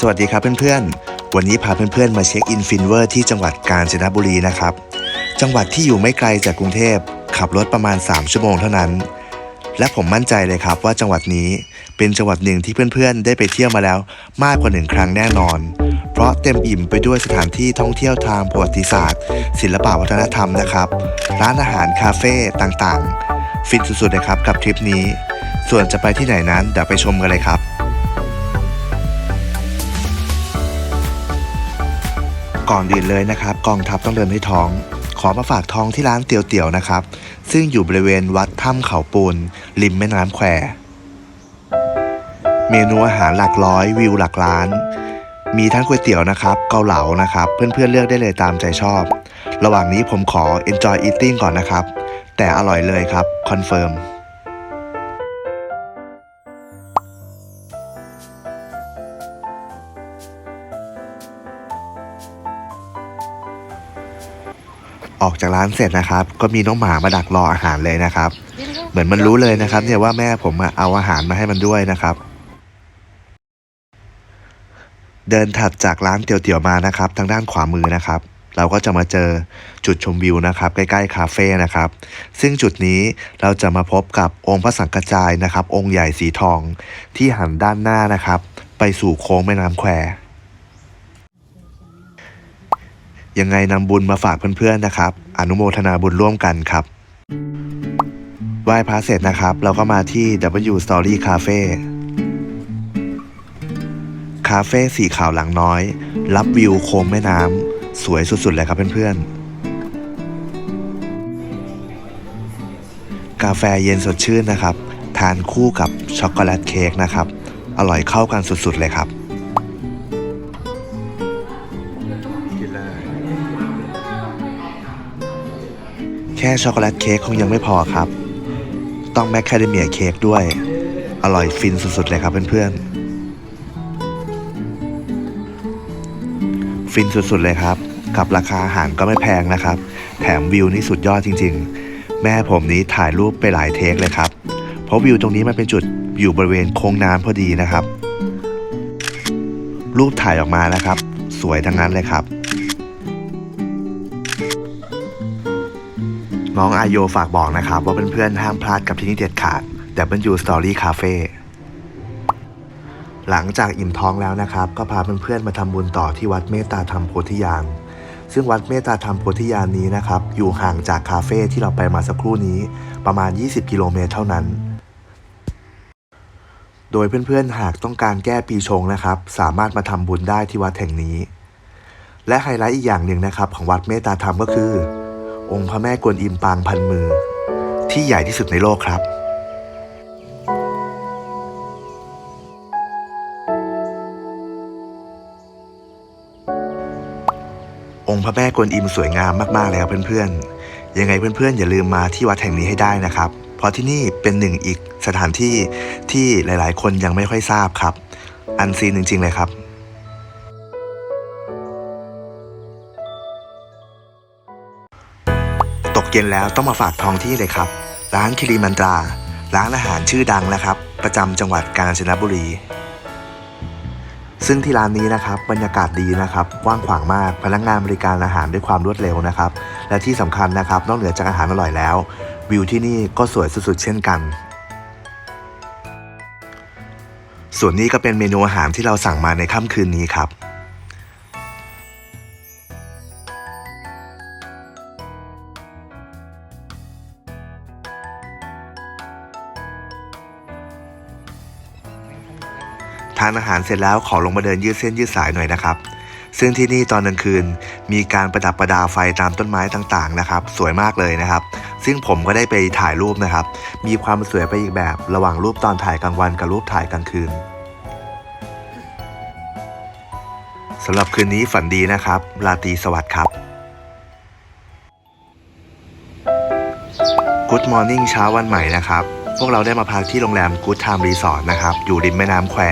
สวัสดีครับเพื่อนๆ วันนี้พาเพื่อนๆมาเช็คอินฟินเวอร์ที่จังหวัดกาญจนบุรีนะครับ จังหวัดที่อยู่ไม่ไกลจากกรุงเทพ ขับรถประมาณ 3 ชั่วโมงเท่านั้น และผมมั่นใจเลยครับว่าจังหวัดนี้เป็นจังหวัดหนึ่งที่เพื่อนๆ ได้ไปเที่ยวมาแล้วมากกว่าหนึ่งครั้งแน่นอน เพราะเต็มอิ่มไปด้วยสถานที่ท่องเที่ยวทางประวัติศาสตร์ ศิลปวัฒนธรรมนะครับ ร้านอาหารคาเฟ่ต่างๆ ฟินสุดๆเลยครับกับทริปนี้ ส่วนจะไปที่ไหนนั้นเดี๋ยวไปชมกันเลยครับ ก่อนอื่นเลยนะครับกองทัพต้องเดินให้ท้อง ขอมาฝากท้องที่ร้านเตี๋ยวนะครับ ซึ่งอยู่บริเวณวัดถ้ำเขาปูน ริมแม่น้ำแคว เมนูอาหารหลักร้อยวิวหลักล้าน มีทั้งก๋วยเตี๋ยวนะครับ เกาเหลานะครับ เพื่อนๆเลือกได้เลยตามใจชอบ ระหว่างนี้ผมขอ enjoy eating ก่อนนะครับ แต่อร่อยเลยครับคอนเฟิร์ม ออกจากร้านเสร็จนะครับ ก็มีน้องหมามาดักรออาหารเลยนะครับ เหมือนมันรู้เลยนะครับ เนี่ยว่าแม่ผมอะเอาอาหารมาให้มันด้วยนะครับ เดินถัดจากร้านเตี๋ยวๆมานะครับ ทางด้านขวามือนะครับ เราก็จะมาเจอจุดชมวิวนะครับ ใกล้ๆคาเฟ่นะครับ ซึ่งจุดนี้เราจะมาพบกับองค์พระสังกจายนะครับ องค์ใหญ่สีทองที่หันด้านหน้านะครับ ไปสู่โค้งแม่น้ำแคว ยังไงนำบุญมาฝากเพื่อนๆนะครับ อนุโมทนาบุญร่วมกันครับไหว้พระเสร็จนะครับ เราก็มาที่ W Story Cafe คาเฟ่สีขาวหลังน้อย รับวิวโค้งแม่น้ำสวยสุดๆเลยครับเพื่อนๆ กาแฟเย็นสดชื่นนะครับ ทานคู่กับช็อกโกแลตเค้กนะครับ อร่อยเข้ากันสุดๆเลยครับ ค่ช็อกโกแลตเค้กคงยังไม่พอครับ ต้องแมคคาเดเมียเค้กด้วย อร่อยฟินสุดๆเลยครับเพื่อนๆ ฟินสุดๆเลยครับ กับราคาอาหารก็ไม่แพงนะครับ แถมวิวนี่สุดยอดจริง ๆ แม่ผมนี้ถ่ายรูปไปหลายเทคเลยครับ เพราะวิวตรงนี้มันเป็นจุดอยู่บริเวณโค้งน้ำพอดีนะครับ รูปถ่ายออกมานะครับ สวยทั้งนั้นเลยครับ น้องอาโยฝากบอกนะครับ ว่าเพื่อนๆห้ามพลาดกับที่นี่เด็ดขาด W Story Cafe หลังจากอิ่มท้องแล้วนะครับ ก็พาเพื่อนๆมาทำบุญต่อที่วัดเมตตาธรรมโพธิญาณซึ่งวัดเมตตาธรรมโพธิญาณนี้นะครับ อยู่ห่างจากคาเฟ่ที่เราไปมาสักครู่นี้ประมาณ 20 กิโลเมตรเท่านั้น โดยเพื่อนๆหากต้องการแก้ปีชงนะครับ สามารถมาทำบุญได้ที่วัดแห่งนี้ และไฮไลท์อีกอย่างหนึ่งนะครับ ของวัดเมตตาธรรมก็คือ องค์พระแม่กวนอิมปางพันมือ ที่ใหญ่ที่สุดในโลกครับ องค์พระแม่กวนอิมสวยงามมากๆแล้วเพื่อนๆ ยังไงเพื่อนๆ อย่าลืมมาที่วัดแห่งนี้ให้ได้นะครับ เพราะที่นี่เป็นหนึ่งอีกสถานที่ที่หลายๆ คนยังไม่ค่อยทราบครับ อันซีนจริงๆเลยครับ ตกเย็นแล้วต้องมาฝากท้องที่เลยครับ ร้านคิริมันตรา ร้านอาหารชื่อดังนะครับ ประจำจังหวัดกาญจนบุรี ซึ่งที่ร้านนี้นะครับ บรรยากาศดีนะครับกว้างขวางมากพนักงานบริการอาหารด้วยความรวดเร็วนะครับ และที่สำคัญนะครับ นอกเหนือจากอาหารอร่อยแล้ว วิวที่นี่ก็สวยสุดๆเช่นกันส่วนนี้ก็เป็นเมนูอาหารที่เราสั่งมาในค่ำคืนนี้ครับ ทานอาหารเสร็จแล้วขอลงมาเดินยืดเส้นยืดสายหน่อยนะครับ ซึ่งที่นี่ตอนกลางคืนมีการประดับประดาไฟตามต้นไม้ต่างๆนะครับ สวยมากเลยนะครับ ซึ่งผมก็ได้ไปถ่ายรูปนะครับ มีความสวยไปอีกแบบระหว่างรูปตอนถ่ายกลางวันกับรูปถ่ายกลางคืนสำหรับคืนนี้ฝันดีนะครับ ราตรีสวัสดิ์ครับ Good Morning เช้าวันใหม่นะครับ พวกเราได้มาพักที่โรงแรม Good Time Resort นะครับ อยู่ริมแม่น้ำแคว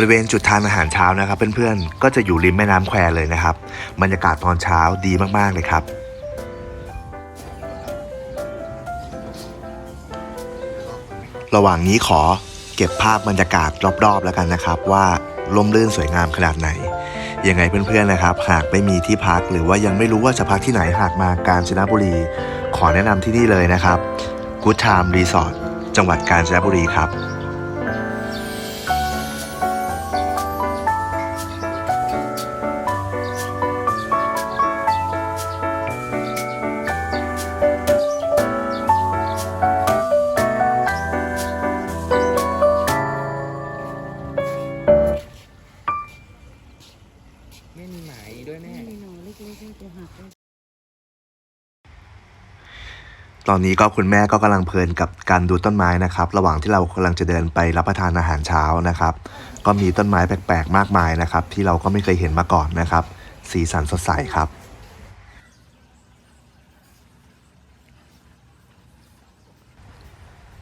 บริเวณจุดทานอาหารเช้านะครับเพื่อนๆ ก็จะอยู่ริมแม่น้ำแควเลยนะครับ บรรยากาศตอนเช้าดีมากๆเลยครับระหว่างนี้ขอเก็บภาพบรรยากาศรอบๆ แล้วกันนะครับ ว่าลมลื่นสวยงามขนาดไหน ยังไงเพื่อนๆนะครับ หากไม่มีที่พักหรือว่ายังไม่รู้ว่าจะพักที่ไหนหากมากาญจนบุรี ขอแนะนำที่นี่เลยนะครับ Good Time Resort จังหวัดกาญจนบุรีครับ ตอนนี้ก็คุณแม่ก็กำลังเพลินกับการดูต้นไม้นะครับ ระหว่างที่เรากำลังจะเดินไปรับประทานอาหารเช้านะครับ ก็มีต้นไม้แปลกๆ มากมายนะครับ ที่เราก็ไม่เคยเห็นมาก่อนนะครับ สีสันสดใสครับ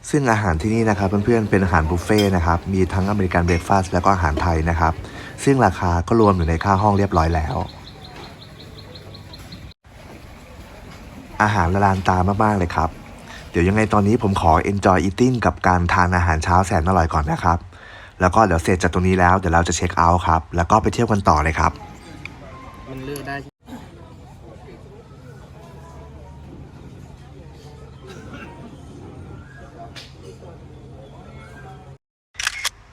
ซึ่งอาหารที่นี่นะครับเพื่อนๆเป็นอาหารบุฟเฟ่ต์นะครับมีทั้งอเมริกันเบรคฟาสต์แล้วก็อาหารไทยนะครับ ซึ่งราคาก็รวมอยู่ในค่าห้องเรียบร้อยแล้ว อาหารละลานตามากๆเลยครับ เดี๋ยวยังไงตอนนี้ผมขอ enjoy eating กับการทานอาหารเช้าแสนอร่อยก่อนนะครับ แล้วก็เดี๋ยวเสร็จจากตรงนี้แล้วเดี๋ยวเราจะเช็คเอาท์ครับ แล้วก็ไปเที่ยวกันต่อเลยครับ มันเลือกได้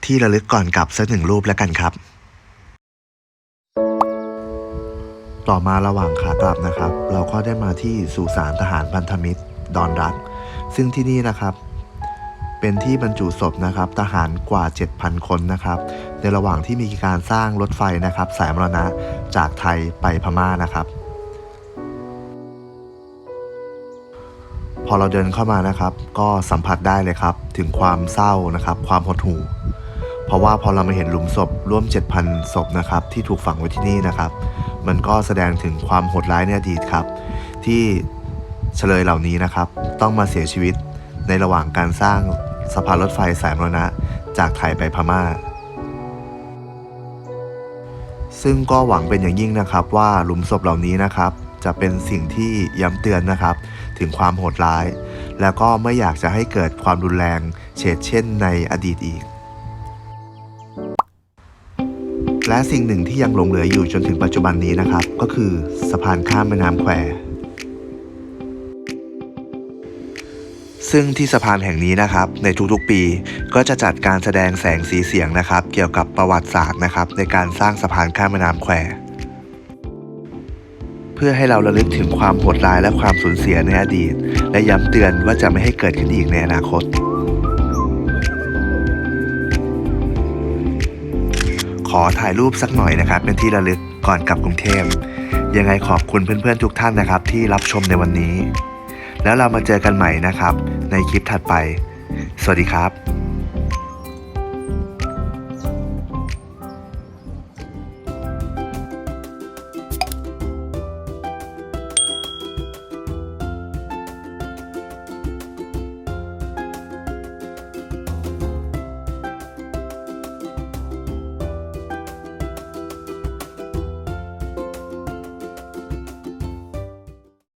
ที่ระลึกก่อนกลับสักหนึ่งรูปแล้วกันครับ ต่อมาระหว่างขากลับนะครับ เราก็ได้มาที่สุสานทหารพันธมิตรดอนรัก ซึ่งที่นี่นะครับ เป็นที่บรรจุศพนะครับ ทหารกว่า 7,000 คนนะครับ ในระหว่างที่มีการสร้างรถไฟนะครับ สายมรณะจากไทยไปพม่านะครับ พอเราเดินเข้ามานะครับ ก็สัมผัสได้เลยครับ ถึงความเศร้านะครับ ความหดหู่ เพราะว่าพอเรามาเห็นหลุมศพร่วม 7,000 ศพนะครับที่ถูกฝังไว้ที่นี่นะครับ มันก็แสดงถึงความโหดร้ายในอดีตครับ ที่เฉลยเหล่านี้นะครับ ต้องมาเสียชีวิตในระหว่างการสร้างสะพานรถไฟสายมรณะ จากไทยไปพม่า ซึ่งก็หวังเป็นอย่างยิ่งนะครับว่าหลุมศพเหล่านี้นะครับ จะเป็นสิ่งที่ย้ำเตือนนะครับ ถึงความโหดร้าย แล้วก็ไม่อยากจะให้เกิดความรุนแรงเฉดเช่นในอดีตอีก และสิ่งหนึ่งที่ยังหลงเหลืออยู่จนถึงปัจจุบันนี้นะครับ ก็คือสะพานข้ามแม่น้ำแคว ซึ่งที่สะพานแห่งนี้นะครับ ในทุกๆปีก็จะจัดการแสดงแสงสีเสียงนะครับ เกี่ยวกับประวัติศาสตร์นะครับ ในการสร้างสะพานข้ามแม่น้ำแคว เพื่อให้เราระลึกถึงความโหดร้ายและความสูญเสียในอดีต และย้ำเตือนว่าจะไม่ให้เกิดขึ้นอีกในอนาคต อถ่ายรูปสักหน่อยนะครับ เป็นที่ระลึกก่อนกลับกรุงเทพยังไงขอบคุณเพื่อนๆทุกท่านนะครับ ที่รับชมในวันนี้ แล้วเรามาเจอกันใหม่นะครับ ในคลิปถัดไป สวัสดีครับ